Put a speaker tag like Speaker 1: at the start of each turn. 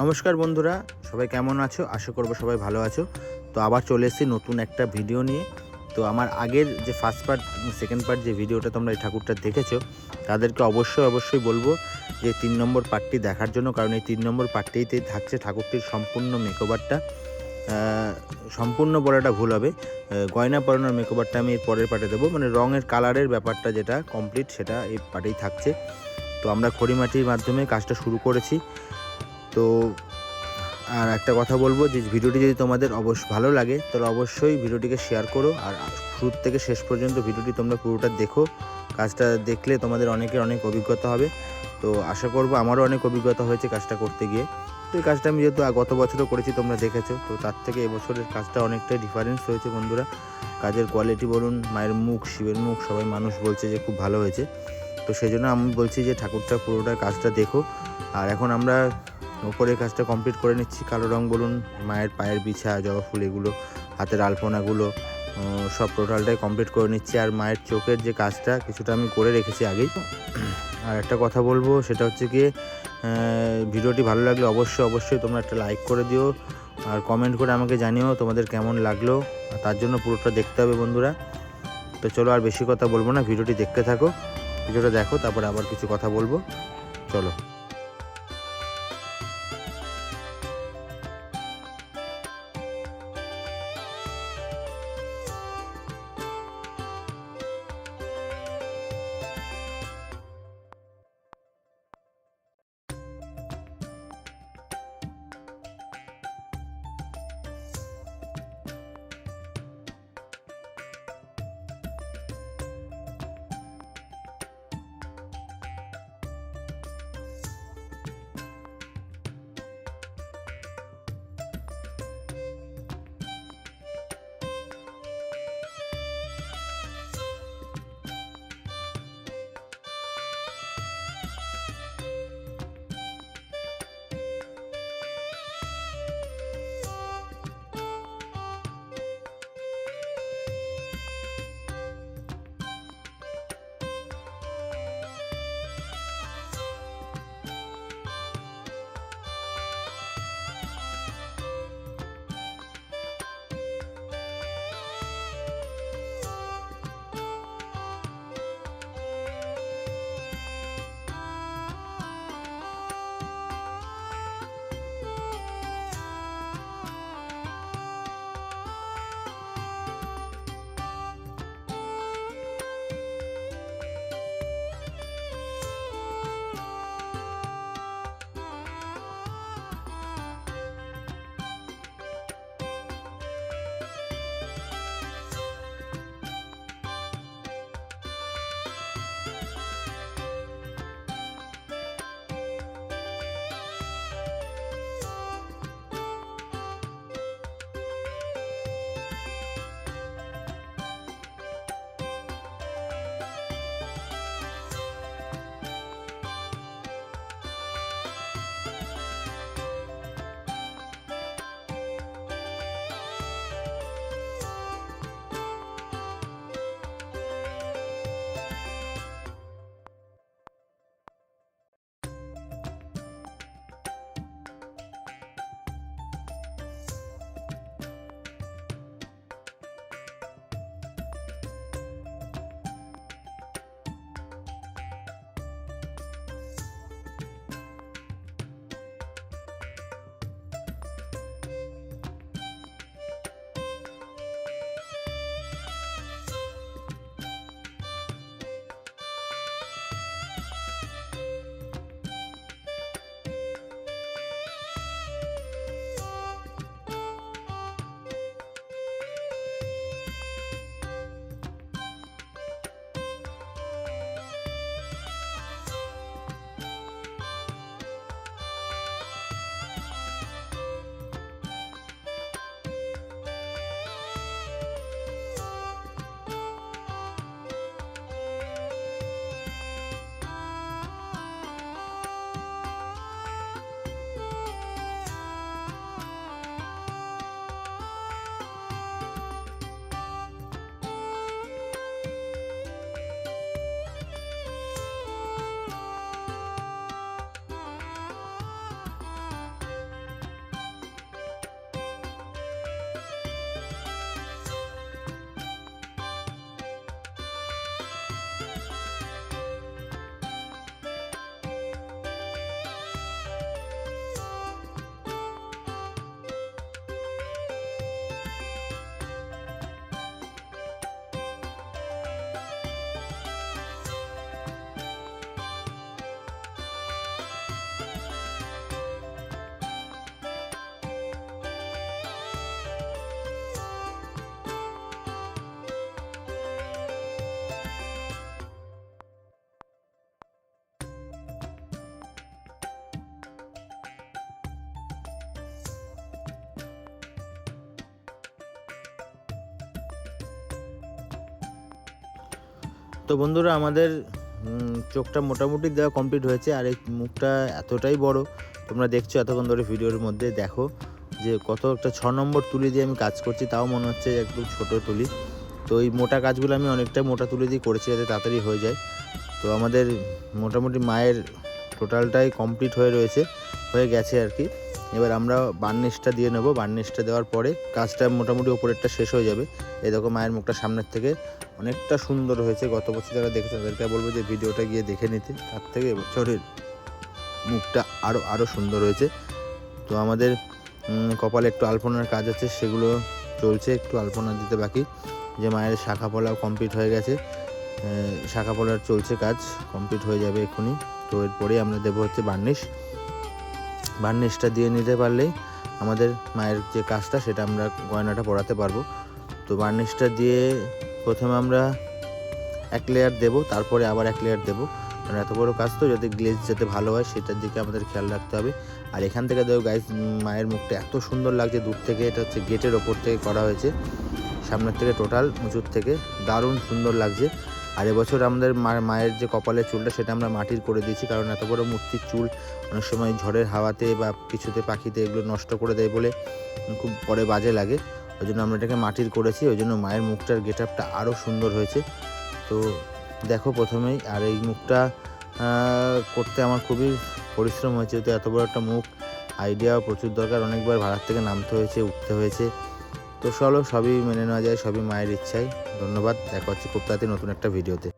Speaker 1: নমস্কার বন্ধুরা, সবাই কেমন আছো? আশা করব সবাই ভালো আছো। তো আবার চলে এসেছি নতুন একটা ভিডিও নিয়ে। তো আমার আগের যে ফার্স্ট পার্ট সেকেন্ড পার্ট যে ভিডিওটা তোমরা এই ঠাকুরটা দেখেছ, তাদেরকে অবশ্যই অবশ্যই বলব যে তিন নম্বর পার্টটি দেখার জন্য, কারণ এই তিন নম্বর পার্টটিতেই থাকছে ঠাকুরটির সম্পূর্ণ মেকওভারটা সম্পূর্ণ বলাটা ভুল হবে। গয়না পরানোর মেকওভারটা আমি পরের পার্টে দেবো। মানে রঙের কালারের ব্যাপারটা যেটা কমপ্লিট সেটা এই পার্টেই থাকছে। তো আমরা খড়িমাটির মাধ্যমে কাজটা শুরু করেছি। তো আর একটা কথা বলব, যে ভিডিওটি যদি তোমাদের অবশ্য ভালো লাগে, তাহলে অবশ্যই ভিডিওটিকে শেয়ার করো, আর শুরু থেকে শেষ পর্যন্ত ভিডিওটি তোমরা পুরোটা দেখো। কাজটা দেখলে তোমাদের অনেকের অনেক অভিজ্ঞতা হবে। তো আশা করব আমারও অনেক অভিজ্ঞতা হয়েছে কাজটা করতে গিয়ে। তো এই কাজটা আমি যেহেতু গত বছরও করেছি, তোমরা দেখেছ, তো তার থেকে এবছরের কাজটা অনেকটাই ডিফারেন্স হয়েছে বন্ধুরা। কাজের কোয়ালিটি বলুন, মায়ের মুখ, শিবের মুখ, সবাই মানুষ বলছে যে খুব ভালো হয়েছে। তো সেই জন্য আমি বলছি যে ঠাকুরটা পুরোটা কাজটা দেখো। আর এখন আমরা উপরের কাজটা কমপ্লিট করে নিচ্ছি। কালো রং বলুন, মায়ের পায়ের বিছা, জবা ফুল এগুলো, হাতের আলপনাগুলো সব টোটালটাই কমপ্লিট করে নিচ্ছি। আর মায়ের চোখের যে কাজটা, কিছুটা আমি করে রেখেছি আগেই। আর একটা কথা বলব, সেটা হচ্ছে গিয়ে ভিডিওটি ভালো লাগলে অবশ্যই অবশ্যই তোমরা একটা লাইক করে দিও। আর কমেন্ট করে আমাকে জানিও তোমাদের কেমন লাগল। তার জন্য পুরোটা দেখতে হবে বন্ধুরা। তো চলো আর বেশি কথা বলব না, ভিডিওটি দেখতে থাকো। ভিডিওটা দেখো, তারপর আবার কিছু কথা বলব। চলো। তো বন্ধুরা, আমাদের চোখটা মোটামুটি দেওয়া কমপ্লিট হয়েছে আর এই মুখটা এতটাই বড়, তোমরা দেখছ এতক্ষণ ধরে ভিডিওর মধ্যে, দেখো যে কত একটা ছ নম্বর তুলি দিয়ে আমি কাজ করছি, তাও মনে হচ্ছে একদম ছোট তুলি। তো এই মোটা কাজগুলো আমি অনেকটাই মোটা তুলি দিয়ে করেছি যাতে তাড়াতাড়ি হয়ে যায়। তো আমাদের মোটামুটি মায়ের টোটালটাই কমপ্লিট হয়ে রয়েছে, হয়ে গেছে আর কি। এবার আমরা বার্নিশটা দিয়ে নেব। বার্নিশটা দেওয়ার পরে কাজটা মোটামুটি ওপরেরটা শেষ হয়ে যাবে। এই দেখো মায়ের মুখটা সামনের থেকে অনেকটা সুন্দর হয়েছে। গত বছর যারা দেখেছে তাদেরকে বলব যে ভিডিওটা গিয়ে দেখে নিতে। তার থেকে এবছরের মুখটা আরও আরও সুন্দর হয়েছে। তো আমাদের কপালে একটু আলপনার কাজ আছে, সেগুলো চলছে। একটু আলপনা দিতে বাকি। যে মায়ের শাখা পলাও কমপ্লিট হয়ে গেছে। শাখা পলার চলছে কাজ কমপ্লিট হয়ে যাবে এক্ষুনি। তো এরপরে আমরা দেবো হচ্ছে বার্নিশ। বার্নিশটা দিয়ে নিতে পারলেই আমাদের মায়ের যে কাজটা, সেটা আমরা গয়নাটা পরাতে পারব। তো বার্নিশটা দিয়ে প্রথমে আমরা এক লেয়ার দেবো, তারপরে আবার এক লেয়ার দেবো। কারণ এত বড়ো কাজ তো যাতে গ্লেজ যাতে ভালো হয়, সেটার দিকে আমাদের খেয়াল রাখতে হবে। আর এখান থেকে দেখো গাইজ মায়ের মুখটা এত সুন্দর লাগছে, দূর থেকে এটা হচ্ছে গেটের ওপর থেকে করা হয়েছে। সামনের থেকে টোটাল উঁচুর থেকে দারুণ সুন্দর লাগছে। আর এবছর আমাদের মায়ের যে কপালের চুলটা, সেটা আমরা মাটির করে দিয়েছি, কারণ এত বড় মূর্তির চুল অনেক সময় ঝড়ের হাওয়াতে বা কিছুতে পাখিতে এগুলো নষ্ট করে দেয় বলে খুব পরে বাজে লাগে। ওই জন্য আমরা এটাকে মাটির করেছি ওই জন্য মায়ের মুখটার গেট আপটা আরও সুন্দর হয়েছে। তো দেখো প্রথমেই, আর এই মুখটা করতে আমার খুবই পরিশ্রম হয়েছে তো এত বড় একটা মুখ আইডিয়া প্রচুর দরকার, অনেকবার ভাড়ার থেকে নামতে হয়েছে, উঠতে হয়েছে। তো চলো, সবই মেনে নেওয়া যায়, সবই মায়ের ইচ্ছাই ধন্যবাদ, দেখা হচ্ছে খুব তাড়াতাড়ি নতুন একটা ভিডিওতে